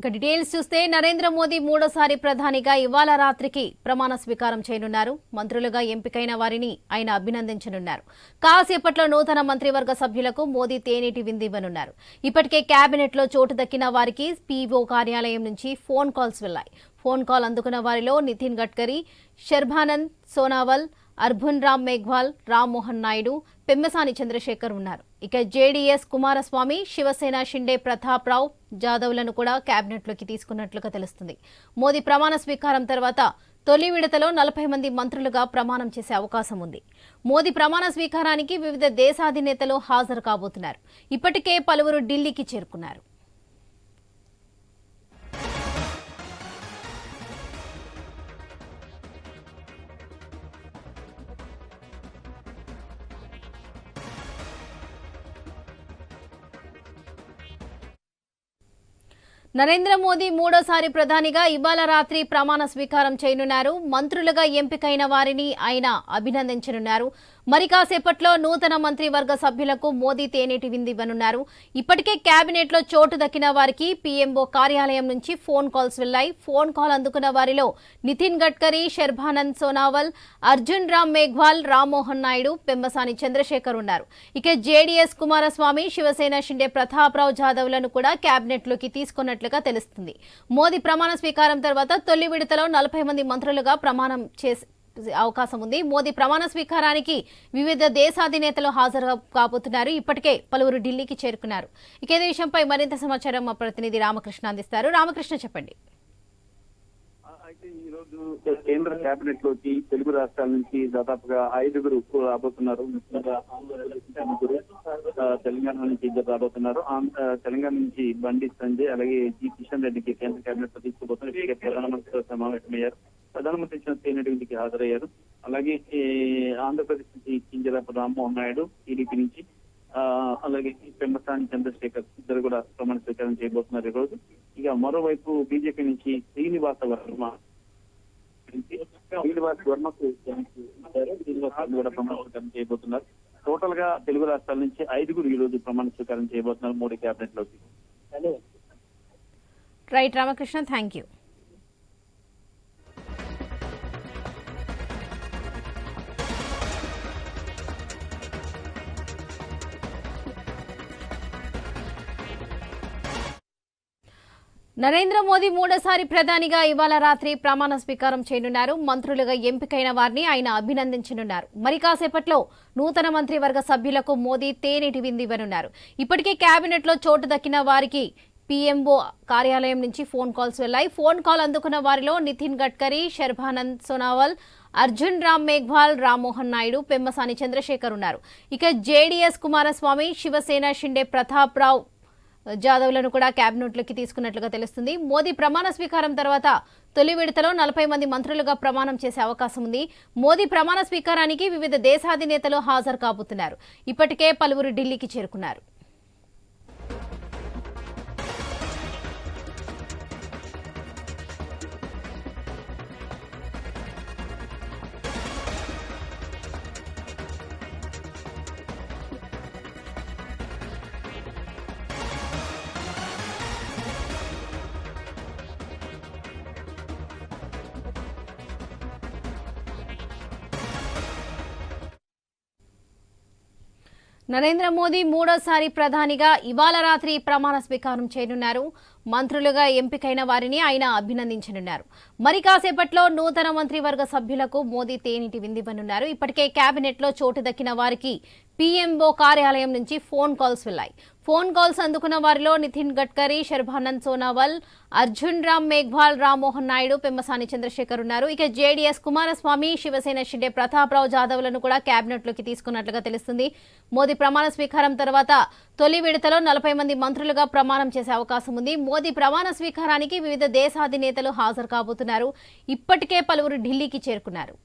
ఇక డీటెయిల్స్ చూస్తే నరేంద్ర మోదీ మూడోసారి ప్రధానిగా ఇవాళ రాత్రికి ప్రమాణ స్వీకారం చేయనున్నారు. మంత్రులుగా ఎంపికైన వారిని ఆయన అభినందించనున్నారు. కాసేపట్లో నూతన మంత్రివర్గ సభ్యులకు మోదీ తేనేటి విందివ్వనున్నారు. ఇప్పటికే కేబినెట్లో చోటు దక్కిన వారికి పీఓ కార్యాలయం నుంచి ఫోన్ కాల్స్ వెళ్ళాయి ఫోన్ కాల్ అందుకున్న వారిలో నితిన్ గడ్కరీ శర్భానంద్ సోనావల్ అర్భున్ రామ్ మేఘ్వాల్ రామ్మోహన్ నాయుడు పెమ్మసాని చంద్రశేఖర్ ఉన్నారు. ఇక జేడీఎస్ కుమారస్వామి శివసేన షిండే ప్రతాప్ రావు జాదవ్లను కూడా కేబినెట్లోకి తీసుకున్నట్లుగా తెలుస్తుంది. మోదీ ప్రమాణ స్వీకారం తర్వాత తొలి విడతలో నలభై మంది మంత్రులుగా ప్రమాణం చేసే అవకాశం ఉంది. మోదీ ప్రమాణ స్వీకారానికి వివిధ దేశాధినేతలు హాజరు కాబోతున్నారు. ఇప్పటికే పలువురు ఢిల్లీకి చేరుకున్నారు. నరేంద్ర మోదీ మూడోసారి ప్రధానిగా ఇవాళ రాత్రి ప్రమాణ స్వీకారం చేయనున్నారు. మంత్రులుగా ఎంపికైన వారిని ఆయన అభినందించనున్నారు. మరి కాసేపట్లో నూతన మంత్రివర్గ సభ్యులకు మోదీ తేనేటి విందివ్వనున్నారు ఇప్పటికే కేబినెట్లో చోటు దక్కిన వారికి పీఎంఓ కార్యాలయం నుంచి ఫోన్ కాల్స్ వెళ్ళాయి ఫోన్ కాల్ అందుకున్న వారిలో నితిన్ గడ్కరీ శర్భానంద్ సోనావల్ అర్జున్ రామ్ మేఘ్వాల్ రామ్మోహన్ నాయుడు పెమ్మసాని చంద్రశేఖర్ ఉన్నారు. ఇక జేడీఎస్ కుమారస్వామి శివసేన షిండే ప్రతాప్రావు జాదవ్లను కూడా కేబినెట్లోకి తీసుకున్నట్లుగా తెలుస్తుంది. మోదీ ప్రమాణ స్వీకారం తర్వాత తొలి విడతలో నలభై మంది మంత్రులుగా ప్రమాణం చేసి అవకాశం ఉంది. మోదీ ప్రమాణ స్వీకారానికి వివిధ దేశాధినేతలు హాజరు కాబోతున్నారు. ఇప్పటికే పలువురు ఢిల్లీకి చేరుకున్నారు. ఇక ఇదే విషయంపై మరింత సమాచారం మా ప్రతినిధి రామకృష్ణ అందిస్తారు. రామకృష్ణ చెప్పండి. అయితే ఈ రోజు కేంద్ర కేబినెట్లోకి తెలుగు రాష్ట్రాల నుంచి దాదాపుగా ఐదుగురు రాబోతున్నారు. ముగ్గురు తెలంగాణ నుంచి ఇద్దరు రాబోతున్నారు. తెలంగాణ నుంచి బండి సంజయ్ అలాగే జి కిషన్ రెడ్డికి కేంద్ర కేబినెట్లో తీసుకుపోతున్నారు ప్రధానమంత్రితో సమావేశమయ్యారు. ప్రధానమంత్రి ఇచ్చిన తేనెటి హాజరయ్యారు. అలాగే ఆంధ్రప్రదేశ్ నుంచి కింజరాపు రామ్మోహన్ నాయుడు టీడీపీ నుంచి ఆ, అలాగే పెమ్మసాని చంద్రశేఖర్ ఇద్దరు కూడా ప్రమాణ స్వీకారం చేయబోతున్నారు ఈ రోజు. ఇక మరోవైపు బీజేపీ నుంచి శ్రీనివాస వర్మ నుంచి శ్రీనివాస్ వర్మకు ఇచ్చారు. శ్రీనివాస్ వర్మ కూడా ప్రమాణ స్వీకారం చేయబోతున్నారు. టోటల్గా తెలుగు రాష్ట్రాల నుంచి ఐదుగురు ఈ రోజు ప్రమాణ స్వీకారం చేయబోతున్నారు Modi కేబినెట్లోకి right Ramakrishna thank you Narendra Modi మూడోసారి ప్రధానిగా ఇవాళ రాత్రి ప్రమాణ స్వీకారం చేయనున్నారు. మంత్రులుగా ఎంపికైన వారిని ఆయన అభినందించనున్నారు. మరి కాసేపట్లో నూతన మంత్రివర్గ సభ్యులకు మోదీ తేనెటి విందివ్వనున్నారు ఇప్పటికే కేబినెట్లో చోటు దక్కిన వారికి పీఎంఓ కార్యాలయం నుంచి ఫోన్ కాల్స్ వెళ్ళాయి ఫోన్ కాల్ అందుకున్న వారిలో నితిన్ గడ్కరీ శర్భానంద్ సోనావల్ అర్జున్ రామ్ మేఘ్వాల్ రామ్మోహన్ నాయుడు పెమ్మసాని చంద్రశేఖర్ ఉన్నారు. ఇక జేడీఎస్ కుమారస్వామి శివసేన షిండే ప్రతాప్ రావు జాదవ్లను కూడా క్యాబినెట్లోకి తీసుకున్నట్లుగా తెలుస్తుంది. మోదీ ప్రమాణ స్వీకారం తర్వాత తొలి విడతలో నలభై మంది మంత్రులుగా ప్రమాణం చేసే అవకాశం ఉంది. మోదీ ప్రమాణ స్వీకారానికి వివిధ దేశాధినేతలు హాజరు కాబోతున్నారు. ఇప్పటికే పలువురు ఢిల్లీకి చేరుకున్నారు. నరేంద్ర మోదీ మూడోసారి ప్రధానిగా ఇవాళ రాత్రి ప్రమాణ స్వీకారం చేయనున్నారు. మంత్రులుగా ఎంపికైన వారిని ఆయన అభినందించనున్నారు. మరి కాసేపట్లో నూతన మంత్రివర్గ సభ్యులకు మోదీ తేనిటి విందివ్వనున్నారు ఇప్పటికే కేబినెట్లో చోటు దక్కిన వారికి పీఎంఓ కార్యాలయం నుంచి ఫోన్ కాల్స్ వెళ్ళాయి ఫోన్ కాల్స్ అందుకున్న వారిలో నితిన్ గడ్కరీ శర్భానంద్ సోనావాల్ అర్జున్ రామ్ మేఘ్వాల్ రామ్మోహన్ నాయుడు పెమ్మసాని చంద్రశేఖర్ ఉన్నారు. ఇక జేడీఎస్ కుమారస్వామి శివసేన షిండే ప్రతాప్రావు జాదవ్లను కూడా క్యాబినెట్లోకి తీసుకున్నట్లుగా తెలుస్తుంది. మోదీ ప్రమాణ స్వీకారం తర్వాత తొలి విడతలో నలభై మంది మంత్రులుగా ప్రమాణం చేసే అవకాశం ఉంది. మోదీ ప్రమాణ స్వీకారానికి వివిధ దేశాధినేతలు హాజరు కాబోతున్నారు. ఇప్పటికే పలువురు ఢిల్లీకి చేరుకున్నారు.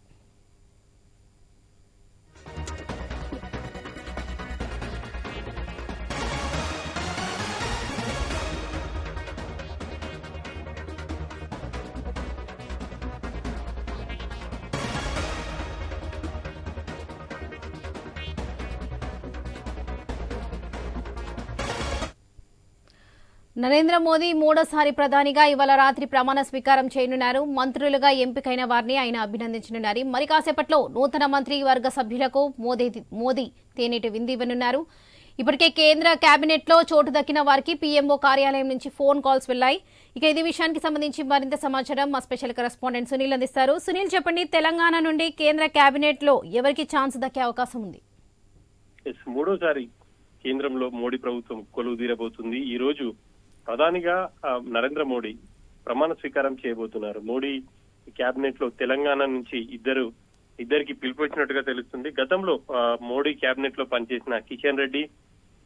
నరేంద్ర మోదీ మూడోసారి ప్రధానిగా ఇవాళ రాత్రి ప్రమాణ స్వీకారం చేయనున్నారు. మంత్రులుగా ఎంపికైన వారిని ఆయన అభినందించనున్నారు. మరి కాసేపట్లో నూతన మంత్రి వర్గ సభ్యులకు మోదీ మోదీ తేనేటి విందు ఇవ్వనున్నారు. ఇప్పటికే కేంద్ర కేబినెట్లో చోటు దక్కిన వారికి పీఎంఓ కార్యాలయం నుంచి ఫోన్ కాల్స్ వెళ్ళాయి ఇక ఇది విషయానికి సంబంధించి మరింత సమాచారం మా స్పెషల్ కరెస్పాండెంట్ సునీల్ అందిస్తారు. సునీల్ చెప్పండి తెలంగాణ నుండి కేంద్ర కేబినెట్లో ఎవరికి ఛాన్స్ దక్కే అవకాశం ఉంది? మూడోసారి కేంద్రంలో మోడీ ప్రభుత్వం కొలువు తీరబోతుంది ఈ రోజు ప్రధానిగా ఆ, నరేంద్ర మోడీ ప్రమాణ స్వీకారం చేయబోతున్నారు. మోడీ కేబినెట్లో తెలంగాణ నుంచి ఇద్దరు ఇద్దరికి పిలుపొచ్చినట్టుగా తెలుస్తుంది. గతంలో ఆ, మోడీ కేబినెట్లో పనిచేసిన కిషన్ రెడ్డి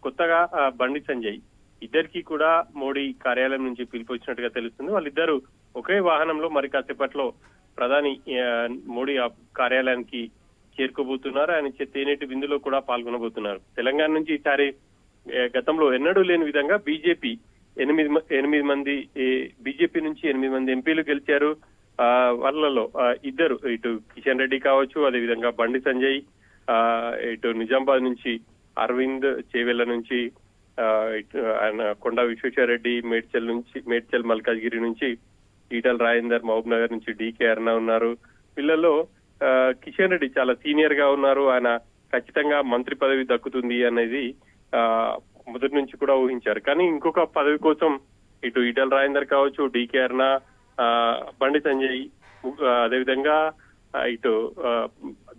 కొత్తగా ఆ, బండి సంజయ్ ఇద్దరికి కూడా మోడీ కార్యాలయం నుంచి పిలుపొచ్చినట్టుగా తెలుస్తుంది. వాళ్ళిద్దరూ ఒకే వాహనంలో మరి కాసేపట్లో ప్రధాని మోడీ కార్యాలయానికి చేరుకోబోతున్నారు. ఆయన తేనేటి విందులో కూడా పాల్గొనబోతున్నారు. తెలంగాణ నుంచి ఈసారి గతంలో ఎన్నడూ లేని విధంగా బీజేపీ ఎనిమిది ఎనిమిది మంది బీజేపీ నుంచి ఎనిమిది మంది ఎంపీలు గెలిచారు. ఆ, వాళ్ళలో ఆ, ఇద్దరు ఇటు కిషన్ రెడ్డి కావచ్చు అదేవిధంగా బండి సంజయ్ ఆ, ఇటు నిజామాబాద్ నుంచి అరవింద్ చేవెళ్ళ నుంచి ఆ, ఇటు ఆయన కొండ విశ్వేశ్వరరెడ్డి మేడ్చల్ నుంచి మేడ్చల్ మల్కాజ్గిరి నుంచి ఈటల రాజేందర్ మహబూబ్ నగర్ నుంచి డీకే అర్ణ ఉన్నారు. వీళ్ళలో ఆ, కిషన్ రెడ్డి చాలా సీనియర్గా ఉన్నారు. ఆయన ఖచ్చితంగా మంత్రి పదవి దక్కుతుంది అనేది ఆ, మొదటి నుంచి కూడా ఊహించారు. కానీ ఇంకొక పదవి కోసం ఇటు ఈటల రాజేందర్ కావచ్చు డికే అర్ణ ఆ, బండి సంజయ్ అదేవిధంగా ఇటు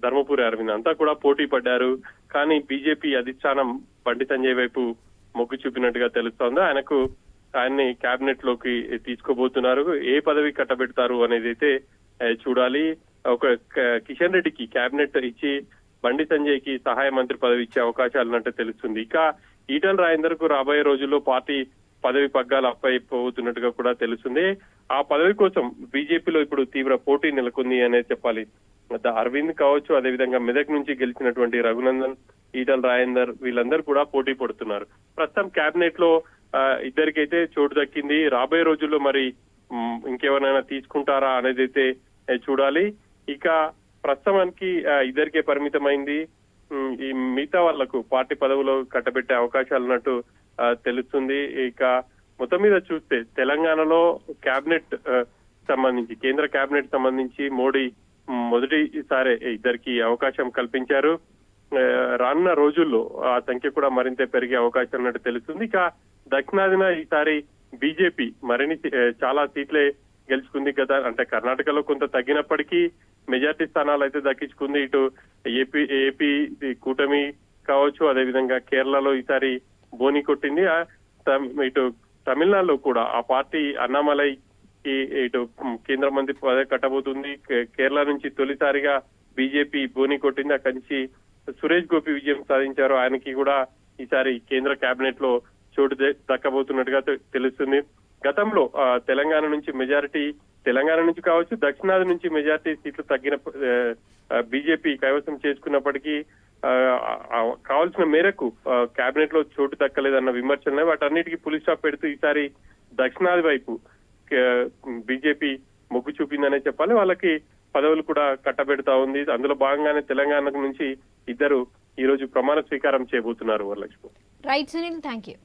ధర్మపురి అరవింద్ అంతా కూడా పోటీ పడ్డారు. కానీ బీజేపీ అధిష్టానం బండి సంజయ్ వైపు మొగ్గు చూపినట్టుగా తెలుస్తోంది. ఆయనకు ఆయన్ని కేబినెట్లోకి తీసుకోబోతున్నారు. ఏ పదవి కట్టబెడతారు అనేది అయితే చూడాలి. ఒక కిషన్ రెడ్డికి కేబినెట్ ఇచ్చి బండి సంజయ్కి సహాయ మంత్రి పదవి ఇచ్చే అవకాశాలు ఉన్నట్టు తెలుస్తుంది. ఇక ఈటల రాజేందర్కు రాబోయే రోజుల్లో పార్టీ పదవి పగ్గాలు అప్పైపోతున్నట్టుగా కూడా తెలుస్తుంది. ఆ పదవి కోసం బీజేపీలో ఇప్పుడు తీవ్ర పోటీ నెలకొంది అనేది చెప్పాలి. అరవింద్ కావచ్చు అదేవిధంగా మెదక్ నుంచి గెలిచినటువంటి రఘునందన్ ఈటల రాజేందర్ వీళ్ళందరూ కూడా పోటీ పడుతున్నారు. ప్రస్తుతం కేబినెట్లో ఇద్దరికైతే చోటు దక్కింది. రాబోయే రోజుల్లో మరి ఇంకెవరైనా తీసుకుంటారా అనేది అయితే చూడాలి. ఇక ప్రస్తుతానికి ఇద్దరికే పరిమితమైంది. ఈ మిగతా వాళ్ళకు పార్టీ పదవులో కట్టబెట్టే అవకాశాలు ఉన్నట్టు తెలుస్తుంది. ఇక మొత్తం మీద చూస్తే తెలంగాణలో కేబినెట్ సంబంధించి కేంద్ర కేబినెట్ సంబంధించి మోడీ మొదటిసారి ఇద్దరికి అవకాశం కల్పించారు. రానున్న రోజుల్లో ఆ సంఖ్య కూడా మరింత పెరిగే అవకాశం ఉన్నట్టు తెలుస్తుంది. ఇక దక్షిణాదిన ఈసారి బీజేపీ మరిన్ని చాలా సీట్లే గెలుచుకుంది కదా. అంటే కర్ణాటకలో కొంత తగ్గినప్పటికీ మెజార్టీ స్థానాలు అయితే దక్కించుకుంది. ఇటు ఏపీ ఏపీ కూటమి కావచ్చు అదేవిధంగా కేరళలో ఈసారి బోని కొట్టింది. ఇటు తమిళనాడులో కూడా ఆ పార్టీ అన్నామలై కి ఇటు కేంద్ర మంత్రి పదవి కట్టబోతుంది. కేరళ నుంచి తొలిసారిగా బీజేపీ బోని కొట్టింది. అక్కడి నుంచి సురేష్ గోపి విజయం సాధించారు. ఆయనకి కూడా ఈసారి కేంద్ర కేబినెట్లో చోటు దక్కబోతున్నట్టుగా తెలుస్తుంది. గతంలో ఆ, తెలంగాణ నుంచి మెజారిటీ తెలంగాణ నుంచి కావచ్చు దక్షిణాది నుంచి మెజారిటీ సీట్లు తగ్గిన బీజేపీ కైవసం చేసుకున్నప్పటికీ ఆ, కావాల్సిన మేరకు కేబినెట్లో చోటు దక్కలేదన్న విమర్శలు వాటన్నిటికీ పులి స్టాప్ పెడుతూ ఈసారి దక్షిణాది వైపు బీజేపీ మొగ్గు చూపిందనే చెప్పాలి. వాళ్ళకి పదవులు కూడా కట్టబెడతా ఉంది. అందులో భాగంగానే తెలంగాణ నుంచి ఇద్దరు ఈ రోజు ప్రమాణ స్వీకారం చేయబోతున్నారు Varalakshmi. Right Sunil thank you